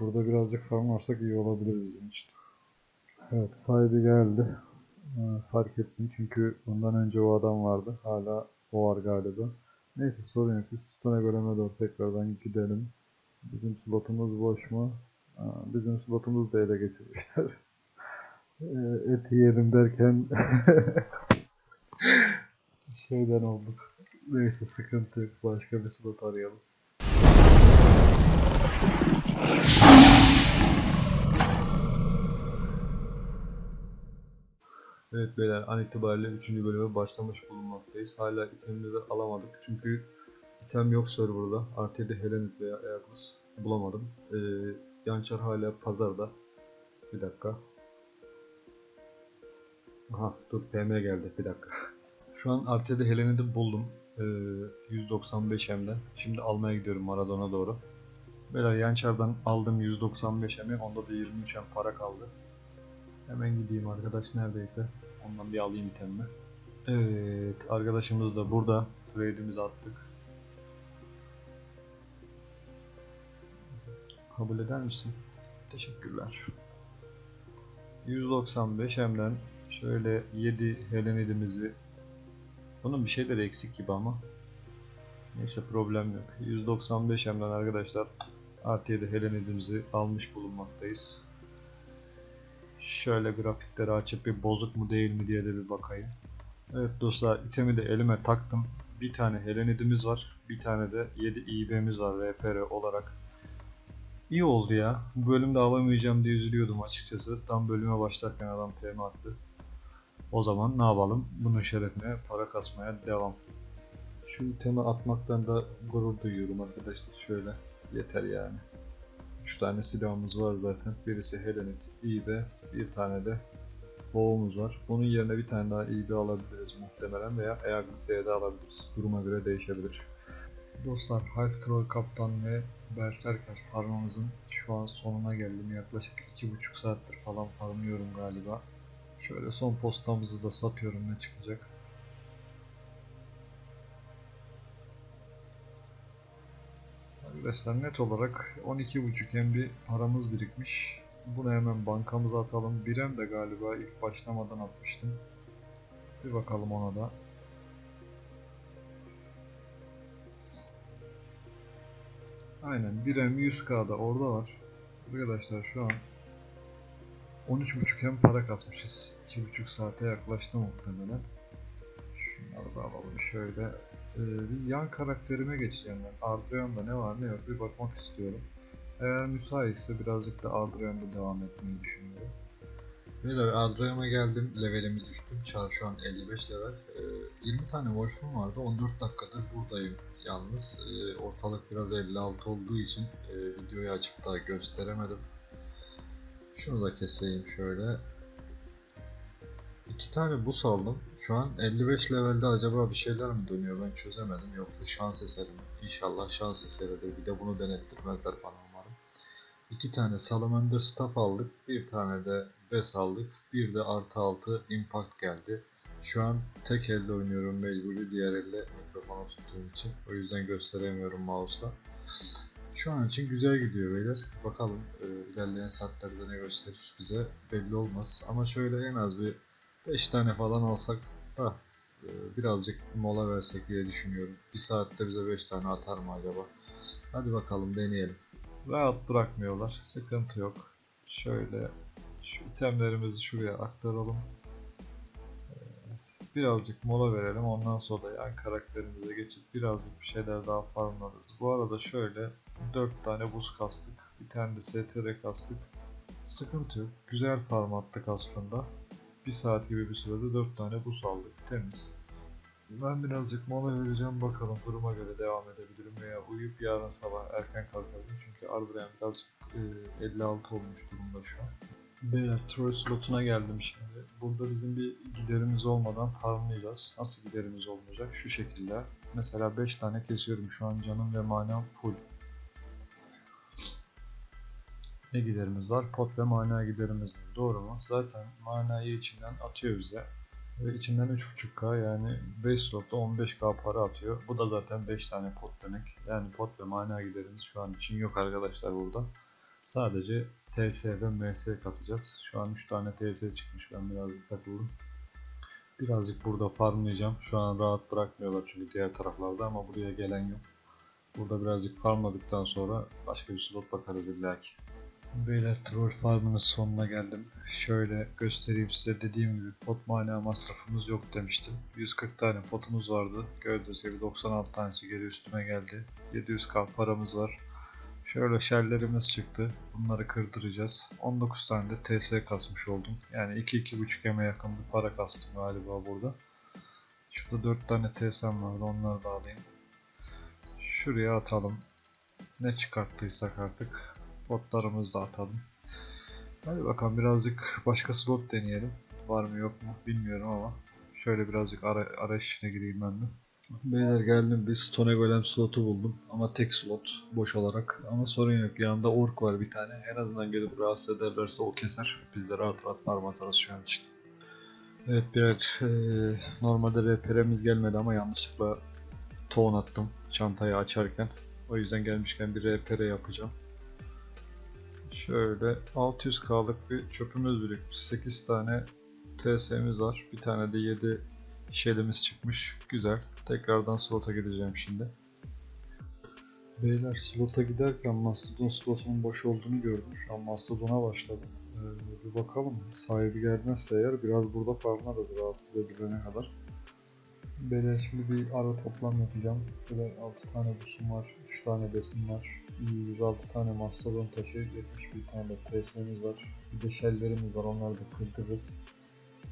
Burada birazcık farm varsak iyi olabilir bizim için. Evet sahibi geldi. Ee, fark ettim çünkü ondan önce o adam vardı. Hala o var galiba. Neyse sorun yok. Üstüne göreme doğru tekrardan gidelim. Bizim slotumuz boş mu? Bizim slotumuzu da ele geçirmişler. Ee, et yiyelim derken şeyden olduk. Neyse sıkıntı yok. Başka bir slot arayalım. Evet beyler an itibariyle 3. bölüme başlamış bulunmaktayız. Hala itemleri alamadık çünkü item yok serverda. Artı de Helenit veya Eagles bulamadım. Ee, Yançar hala pazarda. Bir dakika. Aha dur PM geldi bir dakika. Şu an Arte'de Helenit'i buldum. Ee, 195 M'den. Şimdi almaya gidiyorum Maradona doğru. Beyler Yançar'dan aldım 195 M'i. Onda da 23 M para kaldı. Hemen gideyim arkadaş neredeyse. Ondan bir alayım itemimi. Evet arkadaşımız da burada. Trade'imizi attık. Kabul eder misin? Teşekkürler. 195 hemden şöyle 7 Helenidimizi bunun bir şeyleri eksik gibi ama neyse problem yok. 195 hemden arkadaşlar artı 7 Helenidimizi almış bulunmaktayız. Şöyle grafikleri açıp bir bozuk mu değil mi diye de bir bakayım. Evet dostlar itemi de elime taktım. Bir tane Helenidimiz var. Bir tane de 7 İB'miz var RPR olarak. İyi oldu ya. Bu bölümde alamayacağım diye üzülüyordum açıkçası. Tam bölüme başlarken adam PM attı. O zaman ne yapalım? Bunun şerefine para kasmaya devam. Şu itemi atmaktan da gurur duyuyorum arkadaşlar. Şöyle yeter yani. 3 tane silahımız var zaten. Birisi Helenit, İB, bir tane de Boğumuz var. Bunun yerine bir tane daha İB alabiliriz muhtemelen veya Eagles'e de alabiliriz. Duruma göre değişebilir. Dostlar Hive Troll Kaptan ve Berserker farmımızın şu an sonuna geldim. Yaklaşık 2,5 saattir falan farmlıyorum galiba. Şöyle son postamızı da satıyorum ne çıkacak. Arkadaşlar net olarak 12.5 hem bir paramız birikmiş. Bunu hemen bankamıza atalım. Birem de galiba ilk başlamadan atmıştım. Bir bakalım ona da. Aynen Birem 100k'da orada var. Arkadaşlar şu an 13.5 hem para kasmışız. 2.5 saate yaklaştı muhtemelen. Şunları da alalım şöyle. Ee, bir yan karakterime geçeceğim ben. Ardreon'da ne var ne yok bir bakmak istiyorum. Eğer müsaitse birazcık da Ardreon'da devam etmeyi düşünüyorum. Beyler Ardreon'a geldim. Levelimi düştüm. Çar şu an 55 level. Ee, 20 tane Wolf'um vardı. 14 dakikadır buradayım yalnız. Ee, ortalık biraz 56 olduğu için e, videoyu açıp da gösteremedim. Şunu da keseyim şöyle. İki tane bus aldım. Şu an 55 levelde acaba bir şeyler mi dönüyor ben çözemedim. Yoksa şans eseri mi? İnşallah şans eseridir. Bir de bunu denettirmezler bana umarım. İki tane Salamander Staff aldık. Bir tane de Bes aldık. Bir de artı altı Impact geldi. Şu an tek elde oynuyorum mecburi. Diğer elle mikrofonu tuttuğum için. O yüzden gösteremiyorum mouse'la. Şu an için güzel gidiyor beyler. Bakalım e, ilerleyen saatlerde ne gösterir bize belli olmaz. Ama şöyle en az bir 5 tane falan alsak da e, birazcık mola versek diye düşünüyorum. Bir saatte bize 5 tane atar mı acaba? Hadi bakalım deneyelim. Rahat bırakmıyorlar. Sıkıntı yok. Şöyle şu itemlerimizi şuraya aktaralım. E, Birazcık mola verelim. Ondan sonra yan karakterimize geçip birazcık bir şeyler daha farmlarız. Bu arada şöyle 4 tane buz kastık. Bir tane de STR kastık. Sıkıntı yok. Güzel farm attık aslında. Bir saat gibi bir sürede 4 tane buz aldık. Temiz. Ben birazcık mola vereceğim bakalım duruma göre devam edebilirim veya uyuyup yarın sabah erken kalkarım çünkü Ardren birazcık e, 56 olmuş durumda şu an. Beyler Troy slotuna geldim şimdi. Burada bizim bir giderimiz olmadan farmlayacağız. Nasıl giderimiz olmayacak? Şu şekilde. Mesela 5 tane kesiyorum şu an canım ve manam full. Ne giderimiz var? Pot ve mana giderimiz var. Doğru mu? Zaten manayı içinden atıyor bize. Ve içinden 3.5k yani 5 slotta 15k para atıyor. Bu da zaten 5 tane pot demek. Yani pot ve mana giderimiz şu an için yok arkadaşlar burada. Sadece TS ve MS katacağız. Şu an 3 tane TS çıkmış. Ben birazcık takıldım. Birazcık burada farmlayacağım. Şu an rahat bırakmıyorlar çünkü diğer taraflarda ama buraya gelen yok. Burada birazcık farmladıktan sonra başka bir slot bakarız illaki. Beyler troll farmının sonuna geldim. Şöyle göstereyim size dediğim gibi pot mana masrafımız yok demiştim. 140 tane potumuz vardı. Gördüğünüz gibi 96 tanesi geri üstüme geldi. 700k paramız var. Şöyle şerlerimiz çıktı. Bunları kırdıracağız. 19 tane de TS kasmış oldum. Yani 2-2.5 eme yakın bir para kastım galiba burada. Şurada 4 tane TS'm vardı. Onları da alayım. Şuraya atalım. Ne çıkarttıysak artık botlarımızı da atalım. Hadi bakalım birazcık başka slot deneyelim. Var mı yok mu bilmiyorum ama şöyle birazcık ara, arayış gireyim ben de. Beyler geldim bir Stone Golem slotu buldum ama tek slot boş olarak ama sorun yok yanında ork var bir tane en azından gelip rahatsız ederlerse o keser biz de rahat rahat farm atarız şu an için. Evet birer eee, normalde RPR'miz gelmedi ama yanlışlıkla ton attım çantayı açarken o yüzden gelmişken bir RPR yapacağım. Şöyle 600k'lık bir çöpümüz birikmiş. 8 tane TS'miz var. Bir tane de 7 şelimiz çıkmış. Güzel. Tekrardan slota gideceğim şimdi. Beyler slota giderken Mastodon slotunun boş olduğunu gördüm. Şu an Mastodon'a başladım. Ee, bir bakalım. Sahibi gelmezse eğer biraz burada farmlarız rahatsız edilene kadar. Beyler şimdi bir ara toplam yapacağım. Böyle 6 tane busum var, 3 tane besin var, 106 tane mastodon taşı, 71 tane de TS'miz var. Bir de shelllerimiz var, onları da kırdırırız.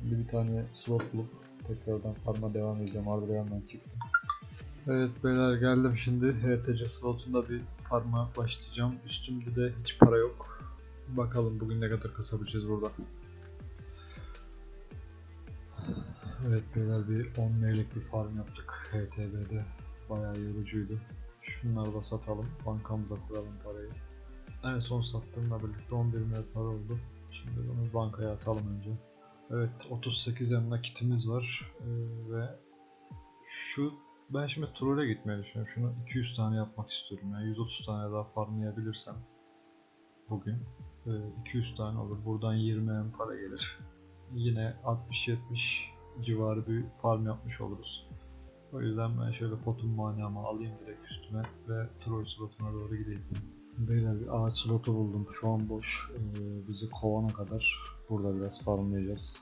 Şimdi bir tane slot bulup tekrardan farma devam edeceğim. Ardrayan'dan çıktım. Evet beyler geldim şimdi. HTC slotunda bir farma başlayacağım. Üstümde de hiç para yok. Bakalım bugün ne kadar kasabileceğiz burada. Evet beyler bir 10 M'lik bir farm yaptık HTB'de. Bayağı yorucuydu. Şunları da satalım. Bankamıza koyalım parayı. En son sattığımla birlikte 11 M para oldu. Şimdi bunu bankaya atalım önce. Evet 38 M nakitimiz var. Ee, ve şu ben şimdi troll'e gitmeyi düşünüyorum. Şunu 200 tane yapmak istiyorum. Yani 130 tane daha farmlayabilirsem bugün e, 200 tane olur. Buradan 20 M para gelir. Yine 60-70 civarı bir farm yapmış oluruz. O yüzden ben şöyle potum manamı alayım direkt üstüme ve troll slotuna doğru gideyim. Beyler bir ağaç slotu buldum. Şu an boş. Ee, bizi kovana kadar burada biraz farmlayacağız.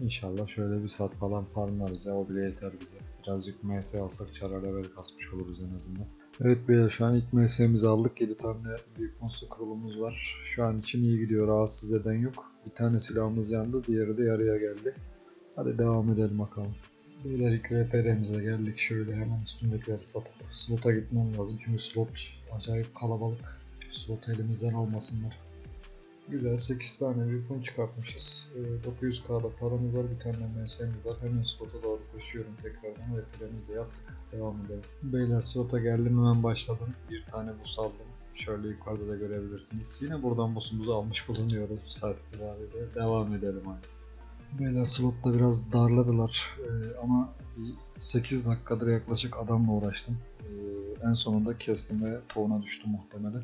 İnşallah şöyle bir saat falan farmlarız ya o bile yeter bize. Birazcık MS alsak çara level kasmış oluruz en azından. Evet beyler şu an ilk MS'mizi aldık. 7 tane büyük monster kurulumuz var. Şu an için iyi gidiyor. Rahatsız eden yok. Bir tane silahımız yandı. Diğeri de yarıya geldi. Hadi devam edelim bakalım. Beyler ilk RPR'mize geldik. Şöyle hemen üstündekileri satıp slota gitmem lazım. Çünkü slot acayip kalabalık. Slot elimizden almasınlar. Güzel 8 tane weapon çıkartmışız. Ee, 900k'da paramız var. Bir tane MS'miz var. Hemen slota doğru koşuyorum tekrardan. RPR'mizi de yaptık. Devam edelim. Beyler slota geldim hemen başladım. Bir tane bus aldım. Şöyle yukarıda da görebilirsiniz. Yine buradan busumuzu almış bulunuyoruz bu saat itibariyle. Devam edelim hadi. Beyler slotta biraz darladılar Ee, ama bir 8 dakikadır yaklaşık adamla uğraştım. Ee, en sonunda kestim ve toğuna düştü muhtemelen.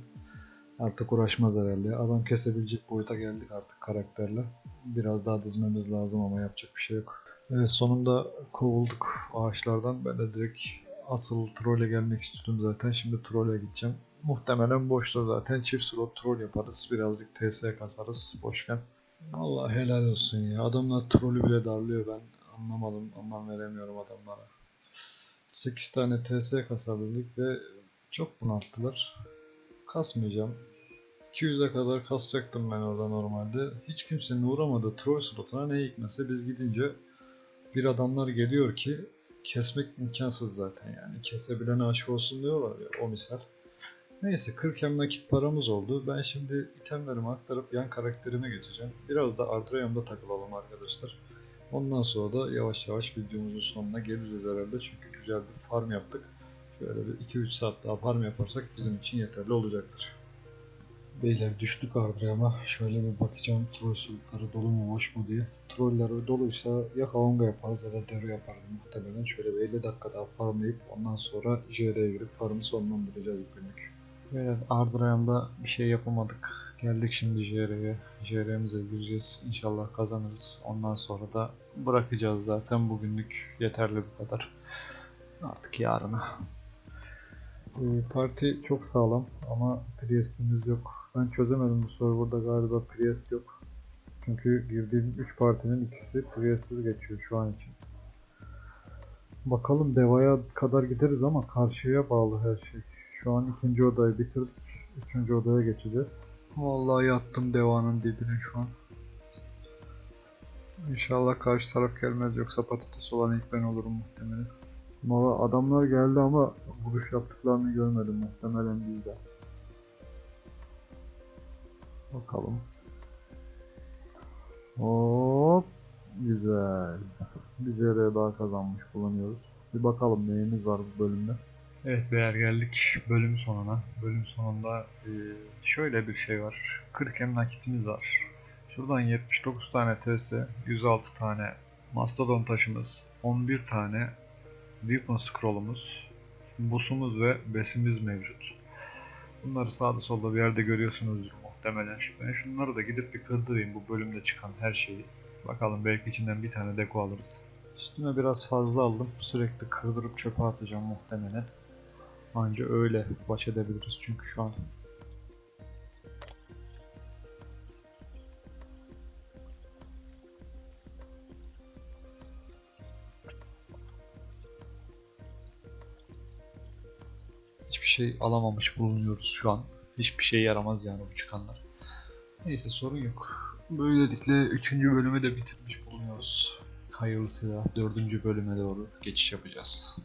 Artık uğraşmaz herhalde. Adam kesebilecek boyuta geldik artık karakterle. Biraz daha dizmemiz lazım ama yapacak bir şey yok. Evet sonunda kovulduk ağaçlardan. Ben de direkt asıl trole gelmek istiyordum zaten. Şimdi trole gideceğim. Muhtemelen boşta zaten çift slot troll yaparız. Birazcık TS kasarız boşken. Allah helal olsun ya. Adamlar trolü bile darlıyor ben. Anlamadım. Anlam veremiyorum adamlara. 8 tane TS kasabildik ve çok bunalttılar. Kasmayacağım. 200'e kadar kasacaktım ben orada normalde. Hiç kimsenin uğramadığı troll slotuna ne hikmetse biz gidince bir adamlar geliyor ki kesmek imkansız zaten yani. Kesebilene aşık olsun diyorlar ya o misal. Neyse 40 hem nakit paramız oldu. Ben şimdi itemlerimi aktarıp yan karakterime geçeceğim. Biraz da Ardrayam'da takılalım arkadaşlar. Ondan sonra da yavaş yavaş videomuzun sonuna geliriz herhalde. Çünkü güzel bir farm yaptık. Şöyle bir 2-3 saat daha farm yaparsak bizim için yeterli olacaktır. Beyler düştük Ardrayam'a. Şöyle bir bakacağım troll dolu mu boş mu diye. Troller doluysa ya Haonga yaparız ya da Deru yaparız muhtemelen. Şöyle bir 50 dakika daha farmlayıp ondan sonra JR'ye girip farmı sonlandıracağız günlük. Evet Ardırayam'da bir şey yapamadık. Geldik şimdi JR'ye. JR'mize gireceğiz. İnşallah kazanırız. Ondan sonra da bırakacağız zaten. Bugünlük yeterli bu kadar. Artık yarına. Ee, parti çok sağlam ama Priest'imiz yok. Ben çözemedim bu serverda galiba Priest yok. Çünkü girdiğim 3 partinin ikisi Priest'siz geçiyor şu an için. Bakalım Deva'ya kadar gideriz ama karşıya bağlı her şey. Şu an ikinci odayı bitirdik. Üçüncü odaya geçeceğiz. Vallahi yattım Deva'nın dibine şu an. İnşallah karşı taraf gelmez yoksa patates olan ilk ben olurum muhtemelen. Valla adamlar geldi ama vuruş yaptıklarını görmedim muhtemelen değil de. Bakalım. Hop. Güzel. Bir daha kazanmış bulunuyoruz. Bir bakalım neyimiz var bu bölümde. Evet beyler geldik bölüm sonuna. Bölüm sonunda e, şöyle bir şey var. 40 em nakitimiz var. Şuradan 79 tane TS, 106 tane Mastodon taşımız, 11 tane Weapon Scroll'umuz, busumuz ve besimiz mevcut. Bunları sağda solda bir yerde görüyorsunuzdur muhtemelen. Ben şunları da gidip bir kırdırayım bu bölümde çıkan her şeyi. Bakalım belki içinden bir tane deko alırız. Üstüme biraz fazla aldım. Sürekli kırdırıp çöpe atacağım muhtemelen. Anca öyle baş edebiliriz çünkü şu an. Hiçbir şey alamamış bulunuyoruz şu an. Hiçbir şey yaramaz yani bu çıkanlar. Neyse sorun yok. Böylelikle 3. bölümü de bitirmiş bulunuyoruz. Hayırlısıyla 4. bölüme doğru geçiş yapacağız.